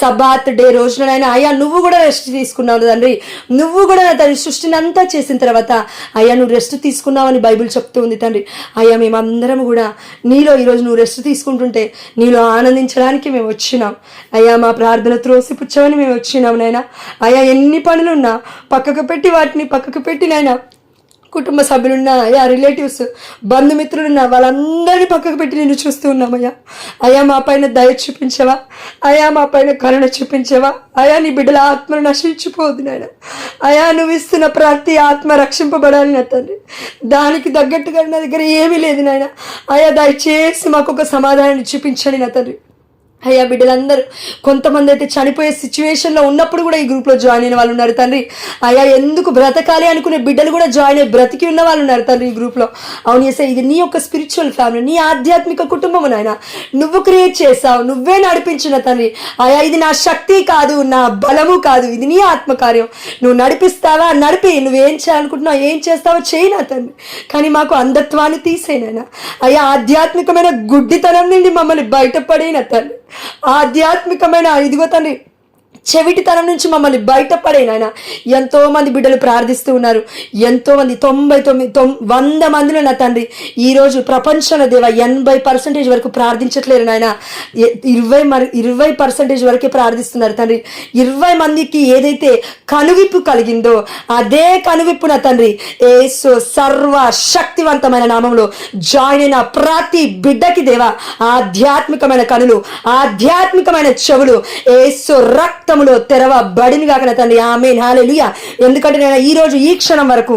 Sabbath day రోజున నాయన అయ్యా నువ్వు కూడా రెస్ట్ తీసుకున్నావు తండ్రి. నువ్వు కూడా నా తండ్రి సృష్టిని అంతా చేసిన తర్వాత అయ్యా నువ్వు రెస్ట్ తీసుకున్నావని బైబిల్ చెప్తూ ఉంది తండ్రి. అయ్యా మేమందరం కూడా నీలో ఈరోజు నువ్వు రెస్ట్ తీసుకుంటుంటే నీలో ఆనందించడానికి మేము వచ్చినాం. అయ్యా మా ప్రార్థన త్రోసిపుచ్చమని మేము వచ్చినాం నాయన. అయ్యా ఎన్ని పనులున్నా పక్కకు పెట్టి వాటిని పక్కకు పెట్టి నాయన కుటుంబ సభ్యులున్నా అయ్యా రిలేటివ్స్ బంధుమిత్రులున్నా వాళ్ళందరినీ పక్కకు పెట్టి నేను చూస్తూ ఉన్నామయ్యా. అయ్యా మా పైన దయ చూపించవా? అయ్యా మా పైన కరుణ చూపించవా? అయా నీ బిడ్డల ఆత్మను నశించిపోదు నాయన. అయా నువ్వు ఇస్తున్న ప్రతి ఆత్మ రక్షింపబడాలి నా తండ్రి. దానికి తగ్గట్టుగా నా దగ్గర ఏమీ లేదు నాయన. అయా దయచేసి మాకు ఒక సమాధానాన్ని చూపించండి నా తండ్రి. అయ్యా బిడ్డలందరూ కొంతమంది అయితే చనిపోయే సిచ్యువేషన్లో ఉన్నప్పుడు కూడా ఈ గ్రూప్లో జాయిన్ అయిన వాళ్ళు ఉన్నారు తండ్రి. అయ్యా ఎందుకు బ్రతకాలి అనుకునే బిడ్డలు కూడా జాయిన్ అయ్యి బ్రతికి ఉన్న వాళ్ళు ఉన్నారు తండ్రి ఈ గ్రూప్లో అవును చేసే ఇది నీ యొక్క స్పిరిచువల్ ఫ్యామిలీ నీ ఆధ్యాత్మిక కుటుంబం నాయన. నువ్వు క్రియేట్ చేసావు నువ్వే నడిపించిన తండ్రి. అయ్యా ఇది నా శక్తి కాదు నా బలము కాదు ఇది నీ ఆత్మకార్యం నువ్వు నడిపిస్తావా? నడిపి నువ్వేం చేయాలనుకుంటున్నావు ఏం చేస్తావో చేయి నా తండ్రి. కానీ మాకు అంధత్వాన్ని తీసేనైనా అయ్యా ఆధ్యాత్మికమైన గుడ్డితనం నుండి మమ్మల్ని బయటపడేన తండ్రి. ఆధ్యాత్మికమైన ఇదిగో తండ్రి చెవిటితనం నుంచి మమ్మల్ని బయటపడే నాయన. ఎంతో మంది బిడ్డలు ప్రార్థిస్తూ ఉన్నారు. ఎంతో మంది తొంభై తొమ్మిది తొం వంద మందిలో నా తండ్రి. ఈరోజు ప్రపంచంలో దేవ ఎనభై పర్సెంటేజ్ వరకు ప్రార్థించట్లేరు నాయన. ఇరవై మరి ఇరవై పర్సెంటేజ్ వరకే ప్రార్థిస్తున్నారు తండ్రి. ఇరవై మందికి ఏదైతే కనువిప్పు కలిగిందో అదే కనువిప్పు నా తండ్రి. ఏసు సర్వ శక్తివంతమైన నామంలో జాయిన్ అయిన ప్రతి బిడ్డకి దేవ ఆధ్యాత్మికమైన కనులు ఆధ్యాత్మికమైన చెవులు ఏసు రక్తములో తెరవ బడిని కాకన తండ్రి. ఆమె హాలెలుయ ఎందుకంటే నేను ఈ రోజు ఈ క్షణం వరకు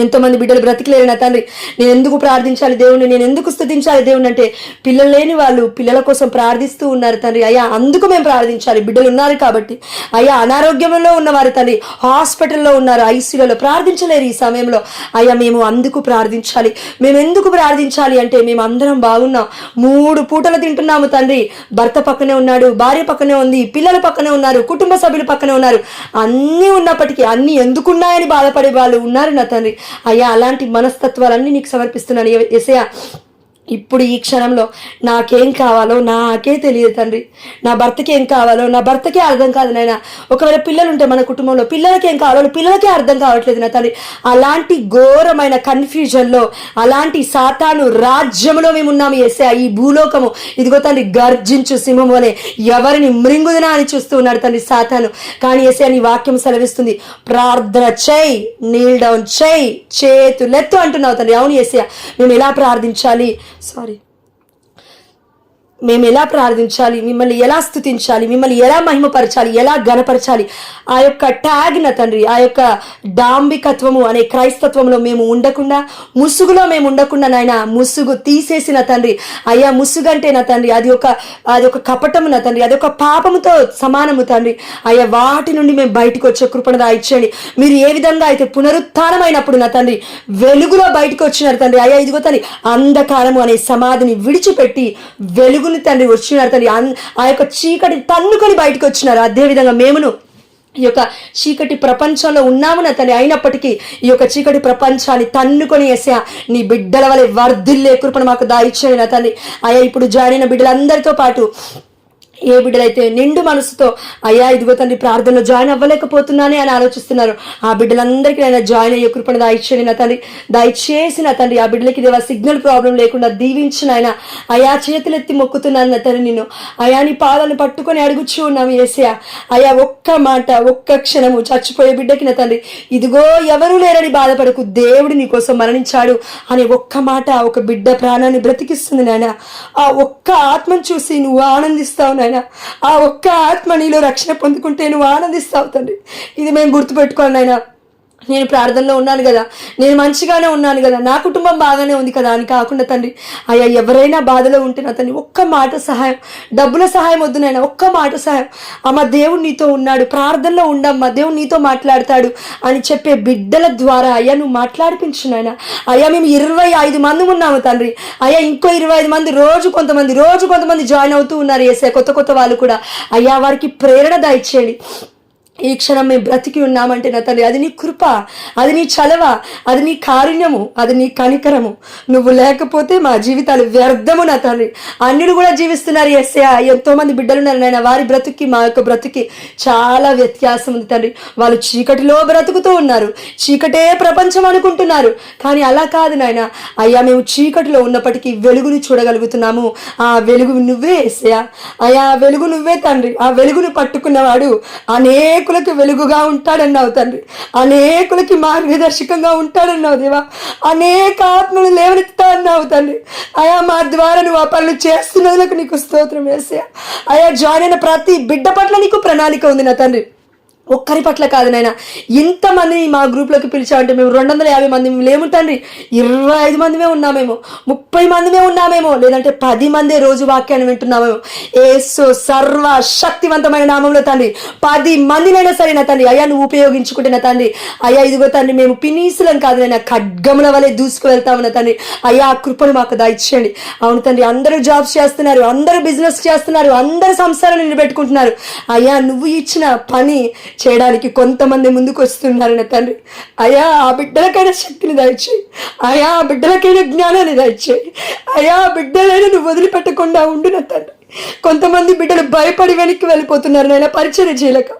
ఎంతో మంది బిడ్డలు బ్రతికిలేరు నా తండ్రి. నేను ఎందుకు ప్రార్థించాలి దేవుణ్ణి? నేను ఎందుకు స్థుతించాలి దేవుని అంటే పిల్లలు లేని వాళ్ళు పిల్లల కోసం ప్రార్థిస్తూ ఉన్నారు తండ్రి. అయ్యా అందుకు మేము ప్రార్థించాలి. బిడ్డలు ఉన్నారు కాబట్టి. అయ్యా అనారోగ్యంలో ఉన్నవారు తండ్రి హాస్పిటల్లో ఉన్నారు ఐసీయూలో ప్రార్థించలేరు ఈ సమయంలో. అయ్యా మేము అందుకు ప్రార్థించాలి. మేము ఎందుకు ప్రార్థించాలి అంటే మేము అందరం బాగున్నాం. మూడు పూటలు తింటున్నాము తండ్రి. భర్త పక్కనే ఉన్నాడు భార్య పక్కనే ఉంది పిల్లల పక్కనే ఉన్నారు కుటుంబ సభ్యులు పక్కనే ఉన్నారు. అన్నీ ఉన్నప్పటికీ అన్నీ ఎందుకున్నాయని బాధపడే వాళ్ళు ఉన్నారు నా తండ్రి. అయ్యా అలాంటి మనస్తత్వాలన్నీ నీకు సమర్పిస్తున్నాను. ఎసయా ఇప్పుడు ఈ క్షణంలో నాకేం కావాలో నాకే తెలియదు తండ్రి. నా భర్తకి ఏం కావాలో నా భర్తకే అర్థం కాదు నాయన. ఒకవేళ పిల్లలు ఉంటే మన కుటుంబంలో పిల్లలకి ఏం కావాలో పిల్లలకే అర్థం కావట్లేదు నా తండ్రి. అలాంటి ఘోరమైన కన్ఫ్యూజన్లో అలాంటి సాతాను రాజ్యంలో మేము ఉన్నాము ఎస్ఏ ఈ భూలోకము ఇదిగో తండ్రి గర్జించు సింహం వలె ఎవరిని మృంగుదనా అని చూస్తూ ఉన్నాడు తండ్రి సాతాను. కానీ ఎస్ఏ అని వాక్యం సెలవిస్తుంది. ప్రార్థన చేయి నీల్ డౌన్ చేయి చేతులెత్తు అంటున్నావు తండ్రి. అవును ఎస్ఏ మేము ఎలా ప్రార్థించాలి? సారీ మేము ఎలా ప్రార్థించాలి? మిమ్మల్ని ఎలా స్థుతించాలి? మిమ్మల్ని ఎలా మహిమపరచాలి? ఎలా గనపరచాలి ఆ యొక్క ట్యాగ్ నా తండ్రి ఆ యొక్క డాంబికత్వము అనే క్రైస్తత్వంలో మేము ఉండకుండా ముసుగులో మేము ఉండకుండా నాయన ముసుగు తీసేసిన తండ్రి. అయ్యా ముసుగు అంటే నా తండ్రి అది ఒక అది ఒక కపటము నా తండ్రి అది ఒక పాపముతో సమానము తండ్రి. అయ్యా వాటి నుండి మేము బయటకు వచ్చే కృపణ దాయిచ్చండి మీరు ఏ విధంగా అయితే పునరుత్నమైనప్పుడు నా తండ్రి వెలుగులో బయటకు వచ్చినారు తండ్రి. అయ్యా ఇదిగో తండ్రి అంధకారము అనే సమాధిని విడిచిపెట్టి వెలుగుని తండ్రి వచ్చినారు తండ్రి ఆ యొక్క చీకటి తన్నుకొని బయటకు వచ్చినారు. అదే విధంగా మేమును ఈ యొక్క చీకటి ప్రపంచంలో ఉన్నాము నా తండ్రి అయినప్పటికీ ఈ యొక్క చీకటి ప్రపంచాన్ని తన్నుకొని వేసా నీ బిడ్డల వలె వర్ధిల్లే కృపను మాకు దాయిచ్చాడు నా తండ్రి అయ్యా ఇప్పుడు జాయిన్ అయిన బిడ్డలందరితో పాటు ఏ బిడ్డలైతే నిండు మనసుతో అయ్యా ఇదిగో తండ్రి ప్రార్థనలో జాయిన్ అవ్వలేకపోతున్నానే అని ఆలోచిస్తున్నారు. ఆ బిడ్డలందరికీ నేను జాయిన్ అయ్యే కృపణ దాయిచ్చండి నా తండ్రి దయచేసి నా తండ్రి ఆ బిడ్డలకి దేవా సిగ్నల్ ప్రాబ్లం లేకుండా దీవించిన ఆయన. అయా చేతులెత్తి మొక్కుతున్నాను నా తండ్రి నేను అయా నీ పాదాలను పట్టుకొని అడుగుచూ ఉన్నాము ఏసయా అయా ఒక్క మాట ఒక్క క్షణము చచ్చిపోయే బిడ్డకి నా తండ్రి ఇదిగో ఎవరూ లేరని బాధపడకు దేవుడు నీ కోసం మరణించాడు అనే ఒక్క మాట ఒక బిడ్డ ప్రాణాన్ని బ్రతికిస్తుంది నాయన. ఆ ఒక్క ఆత్మను చూసి నువ్వు ఆనందిస్తావు నాయన. ఆ ఒక్క ఆత్మ నీలో రక్షణ పొందుకుంటే నువ్వు ఆనందిస్తావు తండ్రి. ఇది మేము గుర్తుపెట్టుకోండి నాయన. నేను ప్రార్థనలో ఉన్నాను కదా. నేను మంచిగానే ఉన్నాను కదా. నా కుటుంబం బాగానే ఉంది కదా అని కాకుండా తండ్రి అయ్యా ఎవరైనా బాధలో ఉంటే నా తండ్రి ఒక్క మాట సహాయం డబ్బుల సహాయం వద్దు నాయన ఒక్క మాట సహాయం. అమ్మ దేవుడు నీతో ఉన్నాడు. ప్రార్థనలో ఉండమ్మా. దేవుడు నీతో మాట్లాడతాడు అని చెప్పే బిడ్డల ద్వారా అయ్యా నువ్వు మాట్లాడిపించు నాయన. అయ్యా మేము ఇరవై ఐదు మంది ఉన్నాము తండ్రి. అయ్యా ఇంకో ఇరవై ఐదు మంది రోజు కొంతమంది రోజు కొంతమంది జాయిన్ అవుతూ ఉన్నారు. ఏసే కొత్త కొత్త వాళ్ళు కూడా. అయ్యా వారికి ప్రేరణ దయచేయండి. ఈ క్షణం మేము బ్రతికి ఉన్నామంటే నా తండ్రి అది నీ కృప అది నీ చలవ అది నీ కారుణ్యము అది నీ కనికరము. నువ్వు లేకపోతే మా జీవితాలు వ్యర్థము నా తండ్రి అన్యులు కూడా జీవిస్తున్నారు ఎస్ఏ ఎంతో మంది బిడ్డలు ఉన్నారు నాయన. వారి బ్రతుకి మా యొక్క బ్రతుకి చాలా వ్యత్యాసం ఉంది తండ్రి వాళ్ళు చీకటిలో బ్రతుకుతూ ఉన్నారు. చీకటే ప్రపంచం అనుకుంటున్నారు. కానీ అలా కాదు నాయన. అయ్యా మేము చీకటిలో ఉన్నప్పటికీ వెలుగుని చూడగలుగుతున్నాము. ఆ వెలుగు నువ్వే ఎస్యా అయ్యా వెలుగు నువ్వే తండ్రి. ఆ వెలుగును పట్టుకున్నవాడు అనేక అనేకులకి వెలుగుగా ఉంటాడన్నావు తండ్రి. అనేకులకి మార్గదర్శకంగా ఉంటాడన్నావు దేవా. అనేక ఆత్మలు లేవనెత్తా అన్నావు తండ్రి. అయా మా ద్వారా నువ్వు ఆ పనులు చేస్తున్నందుకు నీకు స్తోత్రం వేసా అయా జాయిన్ అయిన ప్రతి బిడ్డ పట్ల నీకు ప్రణాళిక ఉంది నా తండ్రి. ఒక్కరి పట్ల కాదు నాయన. ఇంతమందిని మా గ్రూప్లోకి పిలిచామంటే మేము రెండు వందల యాభై మంది లేము తండ్రి. ఇరవై ఐదు మందిమే ఉన్నామేమో. ముప్పై మందిమే ఉన్నామేమో. లేదంటే పది మందే రోజు వాక్యాన్ని వింటున్నామేమో. ఏసు సర్వ శక్తివంతమైన నామంలో తండ్రి. పది మందినైనా సరే నా తండ్రి. అయ్యా నువ్వు ఉపయోగించుకుంటే నా తండ్రి. అయ్యా ఇదిగో తండ్రి మేము పినీసులం కాదు నాయన. ఖడ్గముల వలె దూసుకు వెళ్తాము తండ్రి. అయ్యా ఆ కృపను మాకు దయచేయండి. అవును తండ్రి అందరూ జాబ్స్ చేస్తున్నారు అందరూ బిజినెస్ చేస్తున్నారు అందరూ సంసారాన్ని నిలబెట్టుకుంటున్నారు. అయ్యా నువ్వు ఇచ్చిన పని చేయడానికి కొంతమంది ముందుకు వస్తున్నారు నా తండ్రి. అయా ఆ బిడ్డలకైనా శక్తిని దాయిచ్చి అయా ఆ బిడ్డలకైనా జ్ఞానాన్ని దాయిచ్చి అయా ఆ బిడ్డలైనా నువ్వు వదిలిపెట్టకుండా ఉండు నా తండ్రి. కొంతమంది బిడ్డలు భయపడి వెనక్కి వెళ్ళిపోతున్నారు నాయన పరిచయం చేయలేక.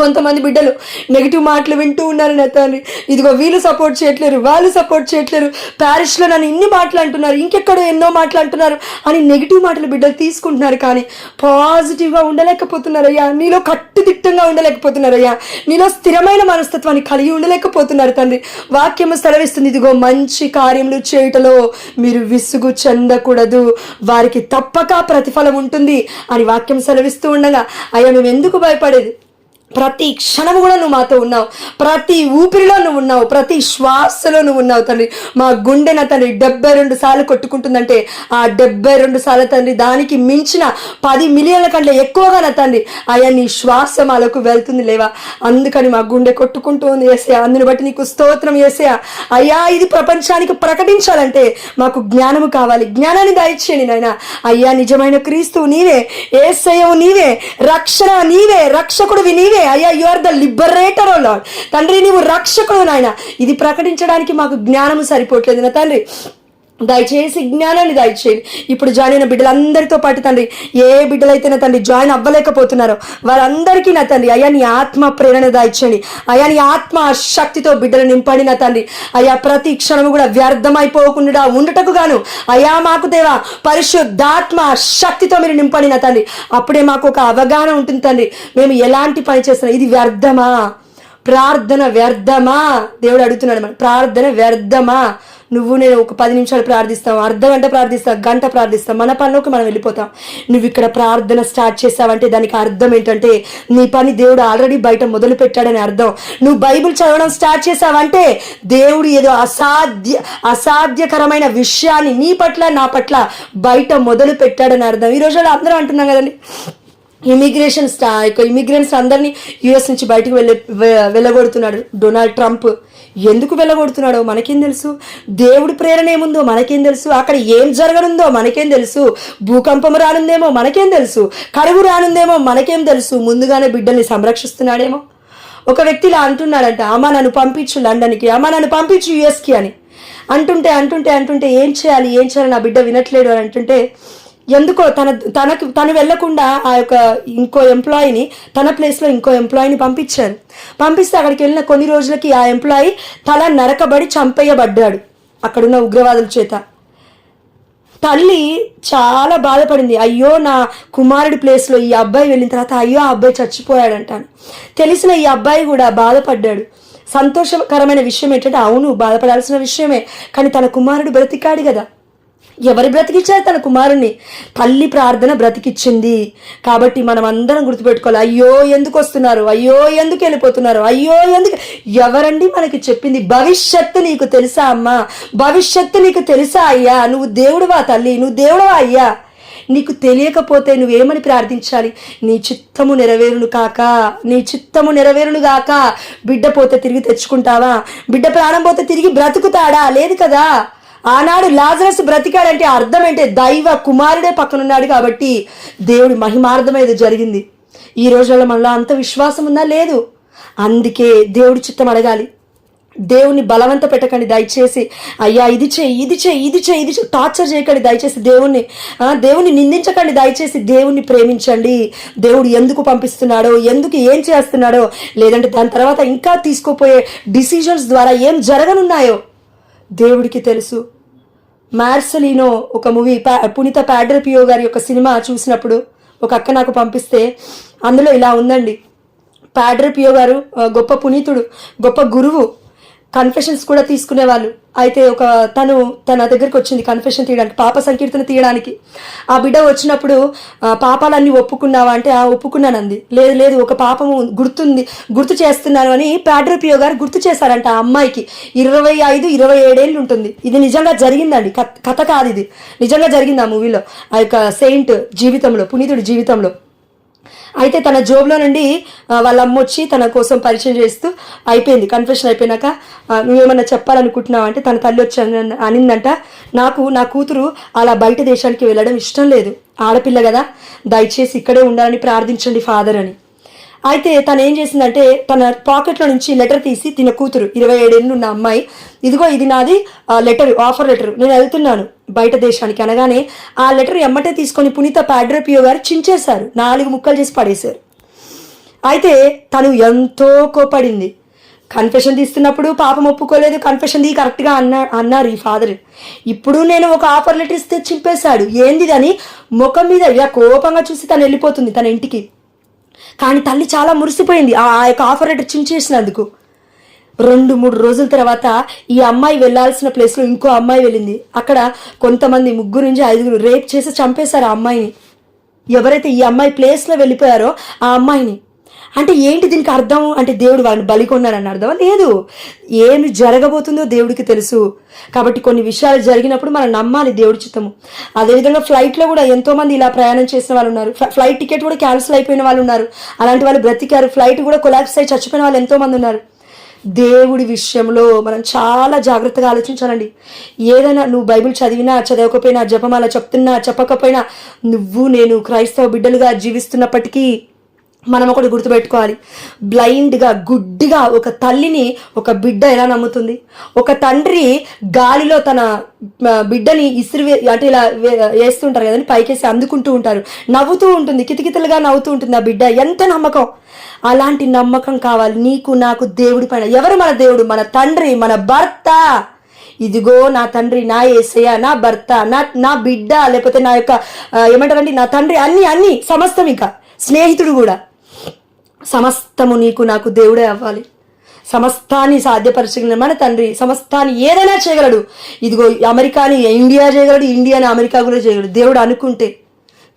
కొంతమంది బిడ్డలు నెగిటివ్ మాటలు వింటూ ఉన్నారు నా తండ్రి. ఇదిగో వీళ్ళు సపోర్ట్ చేయట్లేరు వాళ్ళు సపోర్ట్ చేయట్లేరు. ప్యారిస్లో నన్ను ఇన్ని మాటలు అంటున్నారు ఇంకెక్కడో ఎన్నో మాటలు అంటున్నారు అని నెగిటివ్ మాటలు బిడ్డలు తీసుకుంటున్నారు కానీ పాజిటివ్గా ఉండలేకపోతున్నారయ్యా నీలో కట్టుదిట్టంగా ఉండలేకపోతున్నారయ్యా నీలో స్థిరమైన మనస్తత్వాన్ని కలిగి ఉండలేకపోతున్నారు తండ్రి. వాక్యము సెలవిస్తుంది ఇదిగో మంచి కార్యములు చేయుటలో మీరు విసుగు చెందకూడదు. వారికి తప్పక ప్రతిఫలం ఉంటుంది అని వాక్యం సెలవిస్తూ ఉండగా అయ్యా మేము ఎందుకు భయపడేది? ప్రతి క్షణము కూడా నువ్వు మాతో ఉన్నావు. ప్రతి ఊపిరిలో నువ్వు ఉన్నావు. ప్రతి శ్వాసలో నువ్వు ఉన్నావు తండ్రి మా గుండెన తండ్రి డెబ్బై రెండు సార్లు కొట్టుకుంటుందంటే ఆ డెబ్బై రెండు సార్లు తండ్రి దానికి మించిన పది మిలియన్ల కంటే ఎక్కువగా నా తండ్రి అయ్యా నీ శ్వాస మాలకు వెళ్తుంది లేవా? అందుకని మా గుండె కొట్టుకుంటూ ఉంది ఏసయా అందుని బట్టి నీకు స్తోత్రం ఏసయా అయ్యా ఇది ప్రపంచానికి ప్రకటించాలంటే మాకు జ్ఞానము కావాలి. జ్ఞానాన్ని దయచేయండి నాయన. అయ్యా నిజమైన క్రీస్తువు నీవే. ఏసయవు నీవే. రక్షణ నీవే. రక్షకుడివి నీవే. అయ్యా you are the liberator O lord తండ్రి నీవు రక్షకుడు నాయన. ఇది ప్రకటించడానికి మాకు జ్ఞానము సరిపోవట్లేదు. నా తండ్రి దయచేసి జ్ఞానాన్ని దయచేయండి ఇప్పుడు జాయిన్ అయిన బిడ్డలందరితో పాటు తండ్రి ఏ బిడ్డలైతే నా తండ్రి జాయిన్ అవ్వలేకపోతున్నారో వారందరికీ నా తండ్రి అయ్యా నీ ఆత్మ ప్రేరణ దాయించండి అయ్యా నీ ఆత్మ శక్తితో బిడ్డలు నింపండి నా తండ్రి. అయ్యా ప్రతి క్షణము కూడా వ్యర్థమైపోకుండా ఉండటకు గాను అయ్యా మాకు దేవా పరిశుద్ధాత్మ శక్తితో మీరు నింపండి నా తండ్రి. అప్పుడే మాకు ఒక అవగాహన ఉంటుంది తండ్రి. మేము ఎలాంటి పని చేస్తున్నాం ఇది వ్యర్థమా? ప్రార్థన వ్యర్థమా? దేవుడు అడుగుతున్నాడు మన ప్రార్థన వ్యర్థమా? నువ్వు నేను ఒక పది నిమిషాలు ప్రార్థిస్తాం అర్ధ గంట ప్రార్థిస్తాం గంట ప్రార్థిస్తాం మన పనిలోకి మనం వెళ్ళిపోతాం. నువ్వు ఇక్కడ ప్రార్థన స్టార్ట్ చేసావంటే దానికి అర్థం ఏంటంటే నీ పని దేవుడు ఆల్రెడీ బయట మొదలు పెట్టాడని అర్థం. నువ్వు బైబిల్ చదవడం స్టార్ట్ చేసావంటే దేవుడు ఏదో అసాధ్య అసాధ్యకరమైన విషయాన్ని నీ పట్ల నా పట్ల బయట మొదలు పెట్టాడని అర్థం. ఈ రోజుల్లో అందరం అంటున్నాం కదండి. ఇమిగ్రేషన్ స్టా ఇక ఇమిగ్రెంట్స్ అందరినీ యుఎస్ నుంచి బయటకు వెళ్ళ వెళ్ళగొడుతున్నాడు డొనాల్డ్ ట్రంప్ ఎందుకు వెళ్ళగొడుతున్నాడో మనకేం తెలుసు? దేవుడి ప్రేరణ ఏముందో మనకేం తెలుసు? అక్కడ ఏం జరగనుందో మనకేం తెలుసు? భూకంపం రానుందేమో మనకేం తెలుసు? కరువు రానుందేమో మనకేం తెలుసు? ముందుగానే బిడ్డల్ని సంరక్షిస్తున్నాడేమో. ఒక వ్యక్తి ఇలా అంటున్నాడంట అమ్మ నన్ను పంపించు లండన్కి అమ్మ నన్ను పంపించు యుఎస్కి అని. అంటుంటే అంటుంటే అంటుంటే ఏం చేయాలి? ఏం చేయాలి? నా బిడ్డ వినట్లేడు అని అంటుంటే ఎందుకో తన తనకు తను వెళ్ళకుండా ఆ యొక్క ఇంకో ఎంప్లాయీని తన ప్లేస్లో ఇంకో ఎంప్లాయీని పంపించారు. పంపిస్తే అక్కడికి వెళ్ళిన కొన్ని రోజులకి ఆ ఎంప్లాయీ తల నరకబడి చంపేయబడ్డాడు అక్కడున్న ఉగ్రవాదుల చేత. తల్లి చాలా బాధపడింది. అయ్యో నా కుమారుడి ప్లేస్లో ఈ అబ్బాయి వెళ్ళిన తర్వాత అయ్యో ఆ అబ్బాయి చచ్చిపోయాడంటాను. తెలిసిన ఈ అబ్బాయి కూడా బాధపడ్డాడు. సంతోషకరమైన విషయం ఏంటంటే అవును బాధపడాల్సిన విషయమే కానీ తన కుమారుడు బ్రతికాడు కదా. ఎవరు బ్రతికిచ్చారు తన కుమారుణ్ణి? తల్లి ప్రార్థన బ్రతికిచ్చింది. కాబట్టి మనం అందరం గుర్తుపెట్టుకోవాలి. అయ్యో ఎందుకు వస్తున్నారు? అయ్యో ఎందుకు వెళ్ళిపోతున్నారు? అయ్యో ఎందుకు ఎవరండి మనకి చెప్పింది? భవిష్యత్తు నీకు తెలుసా అమ్మా? భవిష్యత్తు నీకు తెలుసా అయ్యా? నువ్వు దేవుడువా తల్లి? నువ్వు దేవుడువా అయ్యా? నీకు తెలియకపోతే నువ్వేమని ప్రార్థించాలి? నీ చిత్తము నెరవేరును కాక నీ చిత్తము నెరవేరును కాక బిడ్డ పోతే తిరిగి తెచ్చుకుంటావా? బిడ్డ ప్రాణం పోతే తిరిగి బ్రతుకుతాడా? లేదు కదా? ఆనాడు లాజరస్ బ్రతికాడంటే అర్థం ఏంటి దైవ కుమారుడే పక్కనున్నాడు కాబట్టి దేవుడి మహిమార్థం ఏదో జరిగింది. ఈ రోజుల్లో మనలో అంత విశ్వాసం ఉందా లేదు. అందుకే దేవుడి చిత్తం అడగాలి. దేవుని బలవంత పెట్టకండి దయచేసి. అయ్యా ఇది చేయి ఇది చేయి ఇది చేయి ఇది చేయి టార్చర్ చేయకండి దయచేసి దేవుణ్ణి. దేవుణ్ణి నిందించకండి దయచేసి దేవుణ్ణి ప్రేమించండి. దేవుడు ఎందుకు పంపిస్తున్నాడో ఎందుకు ఏం చేస్తున్నాడో లేదంటే దాని తర్వాత ఇంకా తీసుకోపోయే డిసిజన్స్ ద్వారా ఏం జరగనున్నాయో దేవుడికి తెలుసు. మార్సలీనో ఒక మూవీ పా పునీత ప్యాడ్రల్ గారి యొక్క సినిమా చూసినప్పుడు ఒక అక్క నాకు పంపిస్తే అందులో ఇలా ఉందండి. ప్యాడ్రల్ గారు గొప్ప పునీతుడు గొప్ప గురువు కన్ఫెషన్స్ కూడా తీసుకునేవాళ్ళు. అయితే ఒక తను తన దగ్గరికి వచ్చింది కన్ఫెషన్ తీయడానికి పాప సంకీర్తన తీయడానికి. ఆ బిడ్డ వచ్చినప్పుడు పాపాలన్నీ ఒప్పుకున్నావా? అంటే ఆ ఒప్పుకున్నానంది. లేదు లేదు ఒక పాపము గుర్తుంది గుర్తు చేస్తున్నాను అని ప్యాడ్రపియో గారు గుర్తు చేశారంట ఆ అమ్మాయికి. ఇరవై ఐదు ఇరవై ఏడేళ్ళు ఉంటుంది. ఇది నిజంగా జరిగిందండి. కథ కథ కాదు ఇది. నిజంగా జరిగింది ఆ మూవీలో. ఆ యొక్క సెయింట్ జీవితంలో పునీతుడి జీవితంలో. అయితే తన జోబులో నుండి వాళ్ళ అమ్మ వచ్చి తన కోసం పరిచయం చేస్తూ అయిపోయింది. కన్ఫెషన్ అయిపోయినాక నువ్వేమన్నా చెప్పాలనుకుంటున్నావు అంటే తన తల్లి వచ్చి అనిందంట. నాకు నా కూతురు అలా బయట దేశానికి వెళ్ళడం ఇష్టం లేదు. ఆడపిల్ల కదా దయచేసి ఇక్కడే ఉండాలని ప్రార్థించండి ఫాదర్ అని. అయితే తను ఏం చేసిందంటే తన పాకెట్లో నుంచి లెటర్ తీసి తిన కూతురు ఇరవై ఏడేళ్ళు ఉన్న అమ్మాయి ఇదిగో ఇది నాది లెటర్ ఆఫర్ లెటర్ నేను వెళ్తున్నాను. బయట దేశానికి అనగానే ఆ లెటర్ ఎమ్మటే తీసుకొని పునీత పాడ్రపియో గారు చించేశారు. నాలుగు ముక్కలు చేసి పడేశారు. అయితే తను ఎంతో కోపడింది కన్ఫెషన్ తీస్తున్నప్పుడు పాపం ఒప్పుకోలేదు. కన్ఫెషన్ తీ కరెక్ట్గా అన్నా అన్నారు ఈ ఫాదర్ ఇప్పుడు నేను ఒక ఆఫర్ లెటర్ ఇస్తే చింపేశాడు. ఏంది అని ముఖం మీద ఇలా కోపంగా చూసి తను వెళ్ళిపోతుంది తన ఇంటికి. కానీ తల్లి చాలా మురిసిపోయింది. ఆ యొక్క ఆఫర్ లెటర్ చించేసినందుకు. రెండు మూడు రోజుల తర్వాత ఈ అమ్మాయి వెళ్ళాల్సిన ప్లేస్లో ఇంకో అమ్మాయి వెళ్ళింది. అక్కడ కొంతమంది ముగ్గురు నుంచి ఐదుగురు రేప్ చేసి చంపేశారు ఆ అమ్మాయిని. ఎవరైతే ఈ అమ్మాయి ప్లేస్లో వెళ్ళిపోయారో ఆ అమ్మాయిని. అంటే ఏంటి దీనికి అర్థం? అంటే దేవుడు వాడిని బలికొన్నాడని అర్థం లేదు. ఏమి జరగబోతుందో దేవుడికి తెలుసు. కాబట్టి కొన్ని విషయాలు జరిగినప్పుడు మనం నమ్మాలి దేవుడి చిత్తము. అదేవిధంగా ఫ్లైట్లో కూడా ఎంతో మంది ఇలా ప్రయాణం చేసిన వాళ్ళు ఉన్నారు. ఫ్లైట్ టికెట్ కూడా క్యాన్సిల్ అయిపోయిన వాళ్ళు ఉన్నారు. అలాంటి వాళ్ళు బ్రతికారు. ఫ్లైట్ కూడా కొలాప్స్ అయి చచ్చిపోయిన వాళ్ళు ఎంతోమంది ఉన్నారు. దేవుడి విషయంలో మనం చాలా జాగ్రత్తగా ఆలోచించాలండి. ఏదైనా నువ్వు బైబిల్ చదివినా చదవకపోయినా జపమాల చెప్తున్నా చెప్పకపోయినా నువ్వు నేను క్రైస్తవ బిడ్డలుగా జీవిస్తున్నప్పటికీ మనం ఒకటి గుర్తుపెట్టుకోవాలి. బ్లైండ్గా గుడ్డిగా ఒక తల్లిని ఒక బిడ్డ ఎలా నమ్ముతుంది? ఒక తండ్రి గాలిలో తన బిడ్డని ఇసిరి వే- అంటే ఇలా వేస్తుంటారు కదండి పైకేసి అందుకుంటూ ఉంటారు. నవ్వుతూ ఉంటుంది కితకితలుగా నవ్వుతూ ఉంటుంది ఆ బిడ్డ. ఎంత నమ్మకం? అలాంటి నమ్మకం కావాలి. నీకు నాకు దేవుడి పైన. ఎవరు మన దేవుడు? మన తండ్రి మన భర్త. ఇదిగో నా తండ్రి నా ఏసయ్య నా భర్త నా నా బిడ్డ లేకపోతే నా యొక్క ఏమంటారండి? నా తండ్రి అన్ని అన్ని సమస్తం ఇంకా. స్నేహితుడు కూడా. సమస్తము నీకు నాకు దేవుడే అవ్వాలి. సమస్తాన్ని సాధ్యపరచగలిగిన మన తండ్రి సమస్తాన్ని ఏదైనా చేయగలడు. ఇదిగో అమెరికాని ఇండియా చేయగలడు ఇండియాని అమెరికా కూడా చేయగలడు. దేవుడు అనుకుంటే.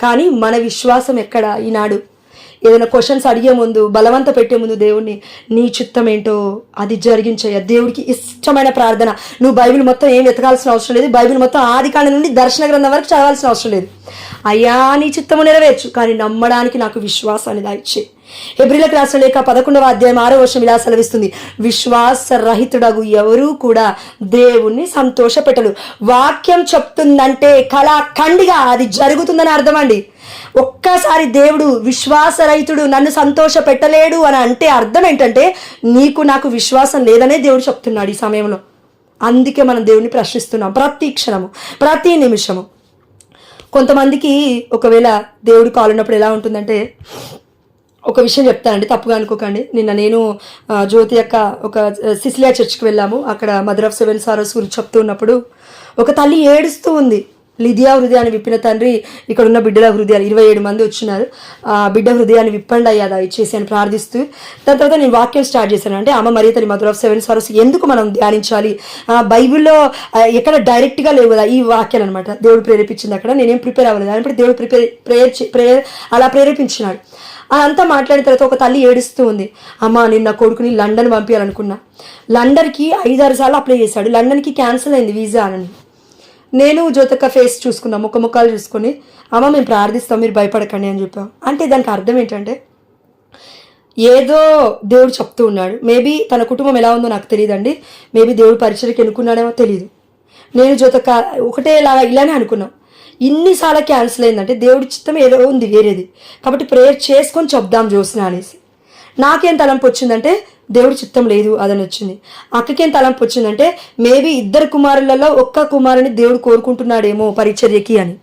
కానీ మన విశ్వాసం ఎక్కడ ఈనాడు? ఏదైనా క్వశ్చన్స్ అడిగే ముందు బలవంత పెట్టే ముందు దేవుడిని నీ చిత్తం ఏంటో అది జరిగించయ్యా. దేవుడికి ఇష్టమైన ప్రార్థన. నువ్వు బైబిల్ మొత్తం ఏం వెతకాల్సిన అవసరం లేదు. బైబిల్ మొత్తం ఆది కాండ నుండి దర్శన గ్రంథం వరకు చదవాల్సిన అవసరం లేదు. అయ్యా నీ చిత్తము నెరవేర్చు. కానీ నమ్మడానికి నాకు విశ్వాసాన్ని దాయిచ్చే ఎబ్రిలకు రాసిన లేక పదకొండవ అధ్యాయం ఆరో వర్షం ఇలా సెలవిస్తుంది. విశ్వాసరహితుడగు ఎవరూ కూడా దేవుణ్ణి సంతోషపెట్టలు వాక్యం చెప్తుందంటే కళాఖండిగా అది జరుగుతుందని అర్థం అండి ఒక్కసారి దేవుడు విశ్వాసరహితుడు నన్ను సంతోష పెట్టలేడు అని అంటే అర్థం ఏంటంటే నీకు నాకు విశ్వాసం లేదనే దేవుడు చెప్తున్నాడు ఈ సమయంలో. అందుకే మనం దేవుడిని ప్రశ్నిస్తున్నాం ప్రతి క్షణము ప్రతి నిమిషము. కొంతమందికి ఒకవేళ దేవుడు కాలున్నప్పుడు ఎలా ఉంటుందంటే ఒక విషయం చెప్తానండి తప్పుగా అనుకోకండి. నిన్న నేను జ్యోతి యొక్క ఒక సిసిలియా చర్చ్కి వెళ్ళాము. అక్కడ మదర్ ఆఫ్ సెవెన్ సారస్ గురించి చెప్తూ ఉన్నప్పుడు ఒక తల్లి ఏడుస్తూ ఉంది. లిదియా హృదయాన్ని విప్పిన తండ్రి ఇక్కడ ఉన్న బిడ్డల హృదయాలు ఇరవై ఏడు మంది వచ్చినారు. ఆ బిడ్డ హృదయాన్ని విప్పండి అయ్యా దయచేసి అని ప్రార్థిస్తూ దాని తర్వాత నేను వాక్యం స్టార్ట్ చేశాను. అంటే అమ్మ మరియ తల్లి మదర్ ఆఫ్ సెవెన్ సారస్ ఎందుకు మనం ధ్యానించాలి? ఆ, బైబిల్లో ఎక్కడ డైరెక్ట్గా లేవు కదా ఈ వాక్యాలు అనమాట దేవుడు ప్రేరేపించింది అక్కడ. నేనేం ప్రిపేర్ అవ్వలేదు. అని దేవుడు ప్రిపేర్ ప్రేయర్ ప్రేయర్ అలా ప్రేరేపించినాడు. అదంతా మాట్లాడిన తర్వాత ఒక తల్లి ఏడుస్తూ ఉంది. అమ్మ నిన్న కొడుకుని లండన్ పంపించాలనుకున్నా లండన్కి ఐదారు సార్లు అప్లై చేశాడు. లండన్కి క్యాన్సిల్ అయింది వీసా అని నేను జ్యోతక్క ఫేస్ చూసుకున్నా ముఖ ముఖాలు చూసుకొని. అమ్మ మేము ప్రార్థిస్తాం మీరు భయపడకండి అని చెప్పాం. అంటే దానికి అర్థం ఏంటంటే ఏదో దేవుడు చెప్తూ ఉన్నాడు. మేబీ తన కుటుంబం ఎలా ఉందో నాకు తెలియదండి. మేబీ దేవుడు పరిచయకి ఎన్నుకున్నాడేమో తెలియదు నేను జ్యోతక్క ఒకటే ఇలా ఇలానే అనుకున్నాం. ఇన్నిసార్లు క్యాన్సిల్ అయిందంటే దేవుడి చిత్తం ఏదో ఉంది వేరేది. కాబట్టి ప్రేయర్ చేసుకొని చెప్దాం జ్యోత్స్న అనేసి. నాకేం తలంపు వచ్చిందంటే దేవుడి చిత్తం లేదు అదని వచ్చింది. అక్కకేం తలంపు వచ్చిందంటే మేబీ ఇద్దరు కుమారులలో ఒక్క కుమారుని దేవుడు కోరుకుంటున్నాడేమో పరిచర్యకి అని.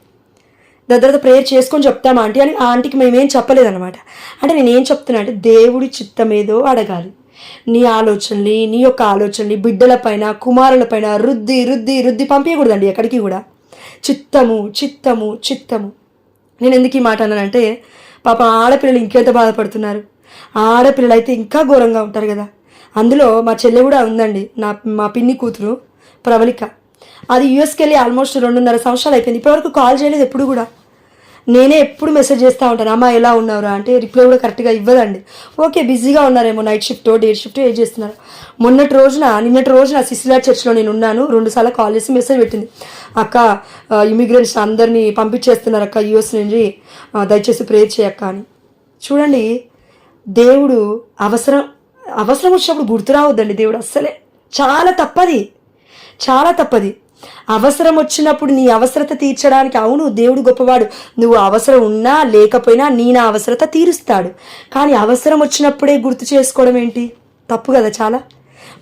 దాని తర్వాత ప్రేయర్ చేసుకొని చెప్తామా ఆంటీ అని ఆ ఆంటీకి మేమేం చెప్పలేదన్నమాట. అంటే నేను ఏం చెప్తున్నా అంటే దేవుడి చిత్తం ఏదో అడగాలి. నీ ఆలోచనలు నీ యొక్క ఆలోచనలు బిడ్డలపైన కుమారులపైన రుద్ది రుద్ది రుద్ది పంపించకూడదండి ఎక్కడికి కూడా. చిత్తము చిత్తము చిత్తము. నేను ఎందుకు ఈ మాట అన్నానంటే పాప ఆడపిల్లలు ఇంకెంత బాధపడుతున్నారు? ఆడపిల్లలు అయితే ఇంకా ఘోరంగా ఉంటారు కదా. అందులో మా చెల్లె కూడా ఉందండి నా మా పిన్ని కూతురు ప్రవళిక. అది యూఎస్కి వెళ్ళి ఆల్మోస్ట్ రెండున్నర సంవత్సరాలు అయిపోయింది. ఇప్పటివరకు కాల్ చేయలేదు ఎప్పుడు కూడా. నేనే ఎప్పుడు మెసేజ్ చేస్తూ ఉంటాను. అమ్మ ఎలా ఉన్నారా అంటే రిప్లై కూడా కరెక్ట్గా ఇవ్వదండి. ఓకే బిజీగా ఉన్నారేమో నైట్ షిఫ్ట్ డే షిఫ్ట్ ఏం చేస్తున్నారు? మొన్నటి రోజున నిన్నటి రోజున సిసిలా చర్చ్లో నేను ఉన్నాను. రెండుసార్లు కాల్ చేసి మెసేజ్ పెట్టింది. అక్క ఇమిగ్రెంట్స్ అందరినీ పంపించేస్తున్నారు అక్క యూఎస్ నుంచి దయచేసి ప్రేయర్ చేయక్క అని. చూడండి దేవుడు అవసరం అవసరం వచ్చినప్పుడు గుర్తు రావద్దండి దేవుడు అస్సలే. చాలా తప్పది. చాలా తప్పది. అవసరం వచ్చినప్పుడు నీ అవసరత తీర్చడానికి అవును దేవుడు గొప్పవాడు. నువ్వు అవసరం ఉన్నా లేకపోయినా నీ నా అవసరత తీరుస్తాడు. కానీ అవసరం వచ్చినప్పుడే గుర్తు చేసుకోవడం ఏంటి? తప్పు కదా చాలా?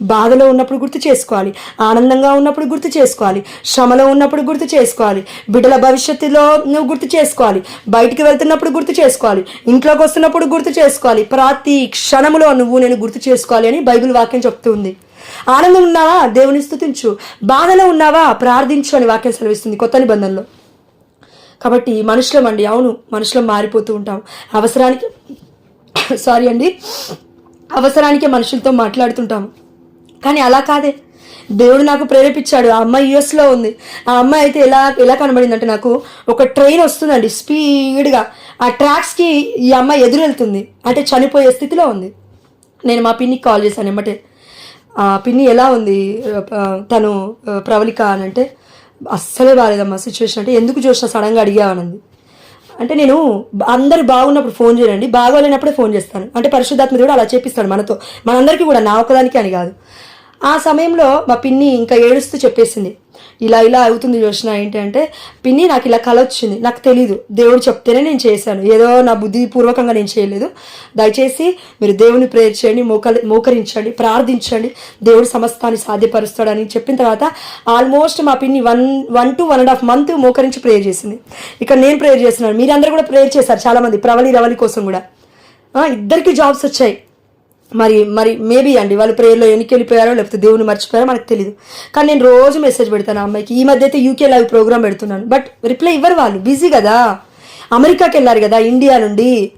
బాధలో ఉన్నప్పుడు గుర్తు చేసుకోవాలి. ఆనందంగా ఉన్నప్పుడు గుర్తు చేసుకోవాలి. శ్రమలో ఉన్నప్పుడు గుర్తు చేసుకోవాలి. బిడ్డల భవిష్యత్తులో నువ్వు గుర్తు చేసుకోవాలి. బయటికి వెళ్తున్నప్పుడు గుర్తు చేసుకోవాలి. ఇంట్లోకి వస్తున్నప్పుడు గుర్తు చేసుకోవాలి. ప్రతి క్షణంలో నువ్వు నేను గుర్తు చేసుకోవాలి అని బైబిల్ వాక్యం చెప్తుంది. ఆనందం ఉన్నావా? దేవుని స్తుతించు. బాధలో ఉన్నావా? ప్రార్థించు అని వాక్యం సెలవిస్తుంది కొత్త నిబంధనలో. కాబట్టి మనుషులం అండి అవును మనుషులం మారిపోతూ ఉంటాం. అవసరానికి సారీ అండి అవసరానికే మనుషులతో మాట్లాడుతుంటాము కానీ అలా కాదే. దేవుడు నాకు ప్రేరేపించాడు. ఆ అమ్మాయి యుఎస్లో ఉంది. ఆ అమ్మాయి అయితే ఎలా ఎలా కనబడిందంటే నాకు ఒక ట్రైన్ వస్తుందండి స్పీడ్గా. ఆ ట్రాక్స్కి ఈ అమ్మాయి ఎదురు వెళ్తుంది అంటే చనిపోయే స్థితిలో ఉంది. నేను మా పిన్నికి కాల్ చేశాను ఎమ్మటే. పిన్ని ఎలా ఉంది? తను ప్రవళిక అని అంటే అస్సలే బాగాలేదమ్మా సిచ్యువేషన్ అంటే ఎందుకు చూసినా సడన్గా అడిగావనంది అంటే నేను అందరు బాగున్నప్పుడు ఫోన్ చేయండి బాగోలేనప్పుడే ఫోన్ చేస్తాను. అంటే పరిశుద్ధాత్మ దేవుడు అలా చేపిస్తాడు మనతో. మనందరికీ కూడా నా ఒకదానికి అని కాదు. ఆ సమయంలో మా పిన్ని ఇంకా ఏడుస్తూ చెప్పేసింది. ఇలా ఇలా అవుతుంది యోచన ఏంటంటే పిన్ని నాకు ఇలా కళ వచ్చింది నాకు తెలీదు దేవుడు చెప్తేనే నేను చేశాను. ఏదో నా బుద్ధిపూర్వకంగా నేను చేయలేదు. దయచేసి మీరు దేవుని ప్రేయర్ చేయండి మోక మోకరించండి ప్రార్థించండి దేవుడు సమస్తాన్ని సాధ్యపరుస్తాడని చెప్పిన తర్వాత ఆల్మోస్ట్ మా పిన్ని one one two one and half month మోకరించి ప్రేయర్ చేసింది. ఇక్కడ నేను ప్రేయర్ చేస్తున్నాను. మీరందరూ కూడా ప్రేయర్ చేశారు చాలామంది ప్రవళి రవళి కోసం కూడా. ఇద్దరికి జాబ్స్ వచ్చాయి. మరి మరి మేబీ అండి వాళ్ళు ప్రేయర్లో ఎన్నికి వెళ్ళిపోయారో లేకపోతే దేవుని మర్చిపోయారో మనకు తెలియదు కానీ నేను రోజు మెసేజ్ పెడతాను అమ్మాయికి. ఈ మధ్య అయితే యూకే లైవ్ ప్రోగ్రామ్ పెడుతున్నాను. బట్ రిప్లై ఇవ్వరు వాళ్ళు. బిజీ కదా. అమెరికాకి వెళ్ళారు కదా ఇండియా నుండి.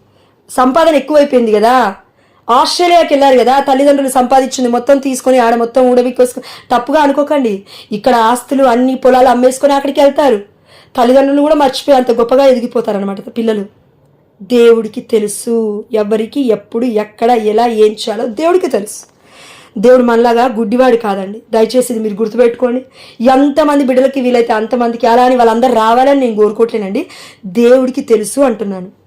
సంపాదన ఎక్కువైపోయింది కదా. ఆస్ట్రేలియాకి వెళ్ళారు కదా తల్లిదండ్రులు సంపాదించింది మొత్తం తీసుకొని ఆడ మొత్తం ఊడబిక్కోసుకొని తప్పుగా అనుకోకండి. ఇక్కడ ఆస్తులు అన్ని పొలాలు అమ్మేసుకొని అక్కడికి వెళ్తారు. తల్లిదండ్రులు కూడా మర్చిపోయి అంత గొప్పగా ఎదిగిపోతారు అనమాట పిల్లలు. దేవుడికి తెలుసు. ఎవరికి ఎప్పుడు ఎక్కడ ఎలా ఏం చేయాలో దేవుడికి తెలుసు. దేవుడు మనలాగా గుడ్డివాడు కాదండి. దయచేసి ఇది మీరు గుర్తుపెట్టుకోండి. ఎంతమంది బిడ్డలకి వీలైతే అంతమందికి అలా అని వాళ్ళందరూ రావాలని నేను కోరుకోవట్లేనండి. దేవుడికి తెలుసు అంటున్నాను.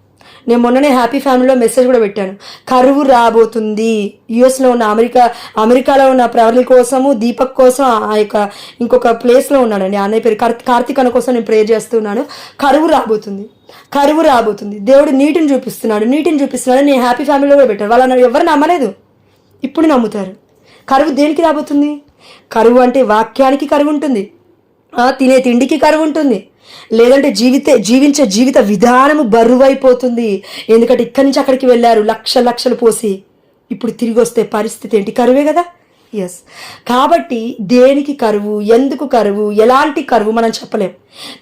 నేను మొన్ననే హ్యాపీ ఫ్యామిలీలో మెసేజ్ కూడా పెట్టాను. కరువు రాబోతుంది. యుఎస్లో ఉన్న అమెరికా అమెరికాలో ఉన్న ప్రవళి కోసము దీపక్ కోసం ఆ యొక్క ఇంకొక ప్లేస్లో ఉన్నాడండి. ఆ అన్నయ్య పేరు కార్తీక్ అన్న కోసం నేను ప్రేర్ చేస్తున్నాను. కరువు రాబోతుంది. కరువు రాబోతుంది. దేవుడు నీటిని చూపిస్తున్నాడు. నీటిని చూపిస్తున్నాడు నేను హ్యాపీ ఫ్యామిలీలో కూడా పెట్టాను. వాళ్ళని ఎవరు నమ్మలేదు. ఇప్పుడు నమ్ముతారు. కరువు దేనికి రాబోతుంది? కరువు అంటే వాక్యానికి కరువు ఉంటుంది. తినే తిండికి కరువు ఉంటుంది లేదంటే జీవితే జీవించే జీవిత విధానము బరువైపోతుంది. ఎందుకంటే ఇక్కడి నుంచి అక్కడికి వెళ్ళారు లక్ష లక్షలు పోసి. ఇప్పుడు తిరిగి వస్తే పరిస్థితి ఏంటి? కరువే కదా. ఎస్ కాబట్టి దేనికి కరువు ఎందుకు కరువు ఎలాంటి కరువు మనం చెప్పలేం.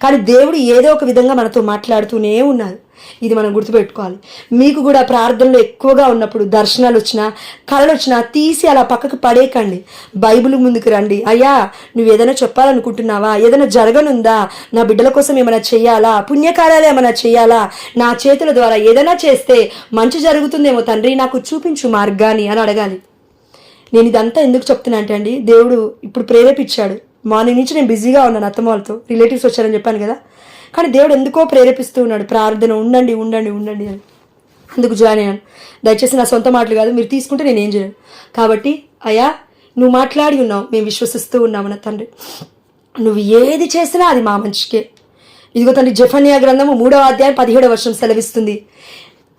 కానీ దేవుడు ఏదో ఒక విధంగా మనతో మాట్లాడుతూనే ఉన్నారు ఇది మనం గుర్తుపెట్టుకోవాలి. మీకు కూడా ప్రార్థనలో ఎక్కువగా ఉన్నప్పుడు దర్శనాలు వచ్చినా కళలు వచ్చినా తీసి అలా పక్కకు పడేయకండి. బైబిల్ ముందుకు రండి. అయ్యా నువ్వు ఏదైనా చెప్పాలనుకుంటున్నావా? ఏదైనా జరగనుందా? నా బిడ్డల కోసం ఏమైనా చేయాలా? పుణ్యకార్యాలు ఏమైనా చేయాలా? నా చేతుల ద్వారా ఏదైనా చేస్తే మంచి జరుగుతుందేమో తండ్రి నాకు చూపించు మార్గాన్ని అని అడగాలి. నేను ఇదంతా ఎందుకు చెప్తున్నా అంటే అండి దేవుడు ఇప్పుడు ప్రేరేపించాడు. మార్నింగ్ నుంచి నేను బిజీగా ఉన్నాను అత్తమ్మ వాళ్ళతో. రిలేటివ్స్ వచ్చారని చెప్పాను కదా. కానీ దేవుడు ఎందుకో ప్రేరేపిస్తూ ఉన్నాడు. ప్రార్థన ఉండండి ఉండండి ఉండండి అని. అందుకు జాయిన్ అయ్యాను. దయచేసి నా సొంత మాటలు కాదు మీరు తీసుకుంటే నేను ఏం చేయను. కాబట్టి అయ్యా నువ్వు మాట్లాడి ఉన్నావు. మేము విశ్వసిస్తూ ఉన్నాము నా తండ్రి. నువ్వు ఏది చేసినా అది మా మంచికే ఇదిగో తండ్రి జఫన్యా గ్రంథము మూడవ అధ్యాయం పదిహేడవ వర్షం సెలవిస్తుంది.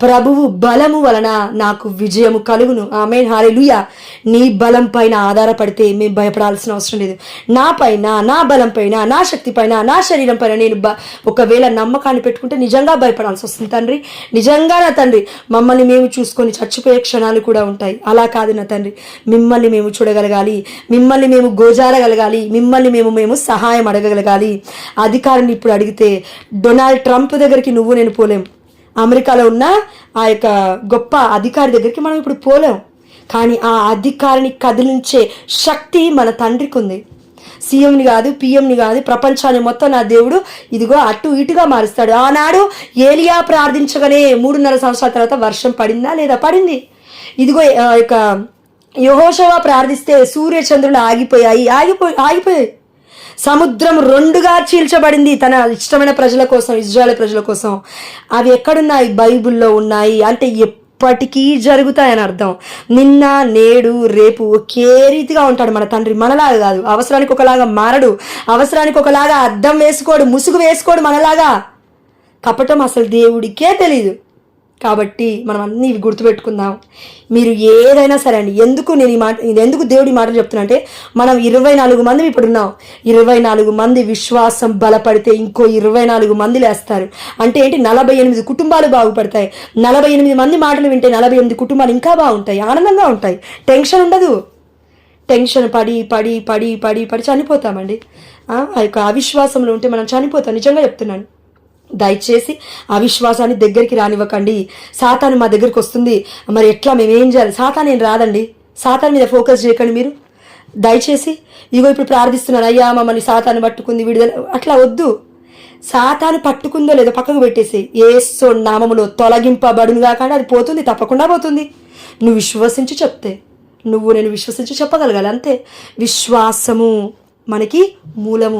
ప్రభువు బలము వలన నాకు విజయము కలుగును. ఆమె హారెలుయ నీ బలం పైన ఆధారపడితే మేము భయపడాల్సిన అవసరం లేదు. నా పైన నా బలం పైన నా శక్తి పైన నా శరీరం పైన నేను బ ఒకవేళ నమ్మకాన్ని పెట్టుకుంటే నిజంగా భయపడాల్సి వస్తుంది తండ్రి. నిజంగా నా తండ్రి మమ్మల్ని మేము చూసుకొని చచ్చిపోయే క్షణాలు కూడా ఉంటాయి. అలా కాదు నా తండ్రి. మిమ్మల్ని మేము చూడగలగాలి. మిమ్మల్ని మేము గోజారగలగాలి. మిమ్మల్ని మేము మేము సహాయం అడగగలగాలి. అధికారిని ఇప్పుడు అడిగితే డొనాల్డ్ ట్రంప్ దగ్గరికి నువ్వు నేను పోలేం. అమెరికాలో ఉన్న ఆ యొక్క గొప్ప అధికారి దగ్గరికి మనం ఇప్పుడు పోలేం. కానీ ఆ అధికారిని కదిలించే శక్తి మన తండ్రికి ఉంది. సీఎంని కాదు పిఎంని కాదు ప్రపంచాన్ని మొత్తం నా దేవుడు ఇదిగో అటు ఇటుగా మారుస్తాడు. ఆనాడు ఏలియా ప్రార్థించగానే మూడున్నర సంవత్సరాల తర్వాత వర్షం పడిందా లేదా? పడింది. ఇదిగో యొక్క యహోషవా ప్రార్థిస్తే సూర్య చంద్రులు ఆగిపోయాయి. ఆగిపోయి ఆగిపోయాయి. సముద్రం రెండుగా చీల్చబడింది. తన ఇష్టమైన ప్రజల కోసం ఇజ్రాయల్ ప్రజల కోసం. అవి ఎక్కడున్నాయి? బైబుల్లో ఉన్నాయి. అంటే ఎప్పటికీ జరుగుతాయని అర్థం. నిన్న నేడు రేపు ఒకే రీతిగా ఉంటాడు మన తండ్రి. మనలాగా కాదు. అవసరానికి ఒకలాగా మారడు. అవసరానికి ఒకలాగా అద్దం వేసుకోడు ముసుగు వేసుకోడు మనలాగా. కపటం అసలు దేవుడికే తెలియదు కాబట్టి మనం అన్నీ ఇవి గుర్తుపెట్టుకుందాం. మీరు ఏదైనా సరే అండి ఎందుకు నేను ఈ మాట ఇది ఎందుకు దేవుడి మాటలు చెప్తున్నా అంటే మనం ఇరవై నాలుగు మంది ఇప్పుడు ఉన్నాం. ఇరవై నాలుగు మంది విశ్వాసం బలపడితే ఇంకో ఇరవై నాలుగు మంది లేస్తారు. అంటే ఏంటి? నలభై ఎనిమిది కుటుంబాలు బాగుపడతాయి. నలభై ఎనిమిది మంది మాటలు వింటే నలభై ఎనిమిది కుటుంబాలు ఇంకా బాగుంటాయి. ఆనందంగా ఉంటాయి. టెన్షన్ ఉండదు. టెన్షన్ పడి పడి పడి పడి పడి చనిపోతామండి. ఆ యొక్క అవిశ్వాసంలో ఉంటే మనం చనిపోతాం. నిజంగా చెప్తున్నాను. దయచేసి అవిశ్వాసాన్ని దగ్గరికి రానివ్వకండి. సాతాను మా దగ్గరికి వస్తుంది. మరి ఎట్లా మేము ఏం చేయాలి? సాతాను ఏం రాదండి. సాతాన్ మీద ఫోకస్ చేయకండి మీరు. దయచేసి ఇగో ఇప్పుడు ప్రార్థిస్తున్నాను అయ్యా మమ్మల్ని సాతాను పట్టుకుంది విడుదల అట్లా వద్దు. సాతాను పట్టుకుందో లేదో పక్కకు పెట్టేసి ఏసో నామములో తొలగింపబడును కాకుండా అది పోతుంది తప్పకుండా పోతుంది. నువ్వు విశ్వసించి చెప్తే నువ్వు నేను విశ్వసించి చెప్పగలగాలి అంతే. విశ్వాసము మనకి మూలము.